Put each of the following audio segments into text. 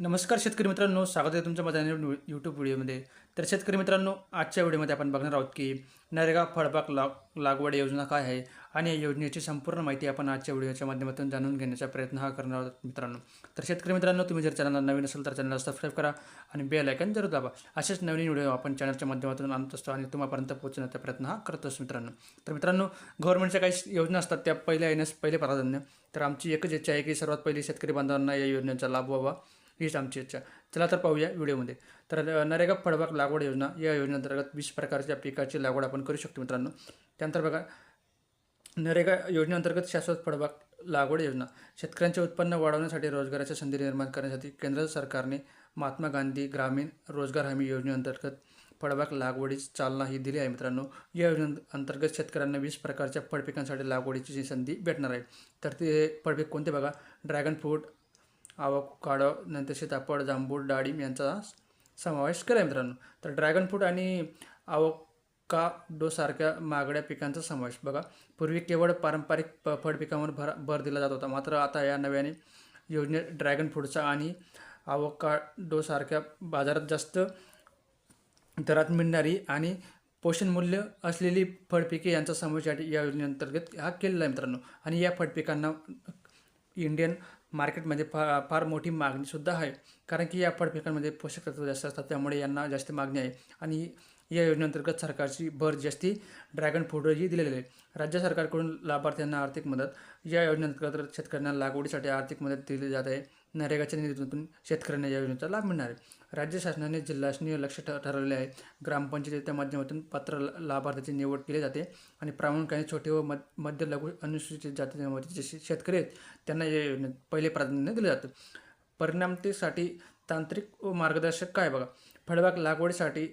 नमस्कार शेतकरी मित्रांनो स्वागत आहे तुमच्या माझ्या यूट्यूब व्हिडिओमध्ये. तर शेतकरी मित्रांनो आजच्या व्हिडिओमध्ये आपण बघणार आहोत की नरेगा फळबाग लाग लागवड योजना काय आहे आणि या योजनेची संपूर्ण माहिती आपण आजच्या व्हिडिओच्या माध्यमातून जाणून घेण्याचा प्रयत्न हा करणार आहोत मित्रांनो. तर शेतकरी मित्रांनो तुम्ही जर चॅनलला नवीन असेल तर चॅनलला सबस्क्राईब करा आणि बेल आयकन जरूर दाबा. असेच नवीन व्हिडिओ आपण चॅनलच्या माध्यमातून आणत असतो आणि तुम्हापर्यंत पोहोचण्याचा प्रयत्न हा करत असतो मित्रांनो. तर मित्रांनो गव्हर्नमेंटच्या काही योजना असतात त्या पहिल्या येण्यास पहिले प्राधान्य. तर आमची एकच इच्छा आहे की सर्वात पहिली शेतकरी बांधवांना या योजनेचा लाभ व्हावा. हीच आमची इच्छा. चला तर पाहूया व्हिडिओमध्ये. तर नरेगा फळबाग लागवड योजना या योजनेअंतर्गत वीस प्रकारच्या पिकाची लागवड आपण करू शकतो मित्रांनो. त्यानंतर बघा नरेगा योजनेअंतर्गत शाश्वत फळबाग लागवड योजना शेतकऱ्यांचे उत्पन्न वाढवण्यासाठी रोजगाराच्या संधी निर्माण करण्यासाठी केंद्र सरकारने महात्मा गांधी ग्रामीण रोजगार हमी योजनेअंतर्गत फळबाग लागवडीस चालना ही दिली आहे मित्रांनो. या योजनेअंतर्गत शेतकऱ्यांना वीस प्रकारच्या फळपिकांसाठी लागवडीची संधी भेटणार आहे. तर ते फळपीक कोणते बघा? ड्रॅगन फ्रूट आवकाडो नंतर सीताफळ जांभूळ डाळिंब यांचा समावेश करा मित्रांनो. तर ड्रॅगन फ्रूट आणि आवकाडोसारख्या मागड्या पिकांचा समावेश. बघा पूर्वी केवळ पारंपरिक प फळ पिकांवर भर भर दिला जात होता. मात्र आता या नव्याने योजनेत ड्रॅगन फ्रूटचा आणि आवकाडोसारख्या बाजारात जास्त दरात मिळणारी आणि पोषणमूल्य असलेली फळपिके यांचा समावेश या योजनेअंतर्गत हा केलेला आहे मित्रांनो. आणि या फळपिकांना इंडियन मार्केटमध्ये फार फार मोठी मागणीसुद्धा आहे. कारण की या फळपिकांमध्ये पोषक तत्व जास्त असतात त्यामुळे यांना जास्त मागणी आहे. आणि या योजनेअंतर्गत सरकारची भर जास्ती ड्रॅगन फ्रूटही दिलेली आहे राज्य सरकारकडून लाभार्थ्यांना आर्थिक मदत. या योजनेअंतर्गत शेतकऱ्यांना लागवडीसाठी आर्थिक मदत दिली जात आहे. नरेगाच्या निधीतून शेतकऱ्यांना या योजनेचा लाभ मिळणार आहे. राज्य शासनाने जिल्हाशनीय लक्ष ठरवले आहे. ग्रामपंचायतीच्या माध्यमातून पात्र लाभार्थ्याची निवड केली जाते आणि प्रामुख्याने छोटे व मध मध्य लघु अनुसूचित जाती जमातीचे शेतकरी आहेत त्यांना या योजनेत पहिले प्राधान्य दिलं जातं. परिणामतेसाठी तांत्रिक व मार्गदर्शक काय बघा? फळबाग लागवडीसाठी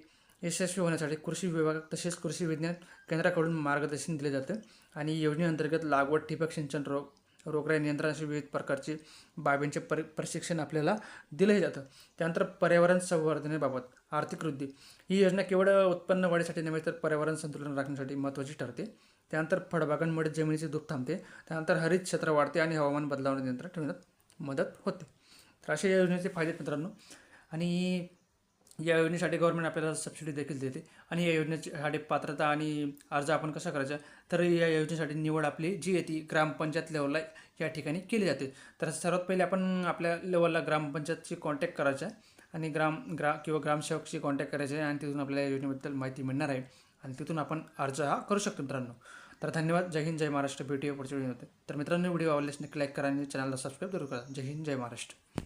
यशस्वी होण्यासाठी कृषी विभाग तसेच कृषी विज्ञान केंद्राकडून मार्गदर्शन दिले जातं आणि योजनेअंतर्गत लागवड ठिबक सिंचन रोग रोगराई नियंत्रणाशी विविध प्रकारचे बाबींचे पर प्रशिक्षण आपल्याला दिलंही जातं. त्यानंतर पर्यावरण संवर्धनेबाबत आर्थिक वृद्धी. ही योजना केवळ उत्पन्न वाढीसाठी नव्हे तर पर्यावरण संतुलन राखण्यासाठी महत्त्वाची ठरते. त्यानंतर फळबागांमुळे जमिनीची धूप थांबते. त्यानंतर हरित क्षेत्र वाढते आणि हवामान बदलावर नियंत्रण ठेवण्यात मदत होते. तर अशा या योजनेचे फायदे मित्रांनो. आणि या योजनेसाठी गव्हर्नमेंट आपल्याला सबसिडी देखील देते. आणि या योजनेसाठी पात्रता आणि अर्ज आपण कसा करायचा? तर या योजनेसाठी निवड आपली जी आहे ती ग्रामपंचायत लेवलला या ठिकाणी केली जाते. तर सर्वात पहिले आपण आपल्या लेवलला ग्रामपंचायतशी कॉन्टॅक्ट करायचा आहे आणि ग्राम ग्रा किंवा ग्रामसेवकशी कॉन्टॅक्ट करायचे आहे आणि तिथून आपल्याला या योजनेबद्दल माहिती मिळणार आहे. आणि तिथून आपण अर्ज हा करू शकतो मित्रांनो. तर धन्यवाद. जय हिंद जय महाराष्ट्र. भेटूया पुढच्या व्हिडिओ होते तर मित्रांनो व्हिडिओ आवडल्यास नक्की लाईक करा आणि चॅनलला सबस्क्राईब जरूर करा. जय हिंद जय महाराष्ट्र.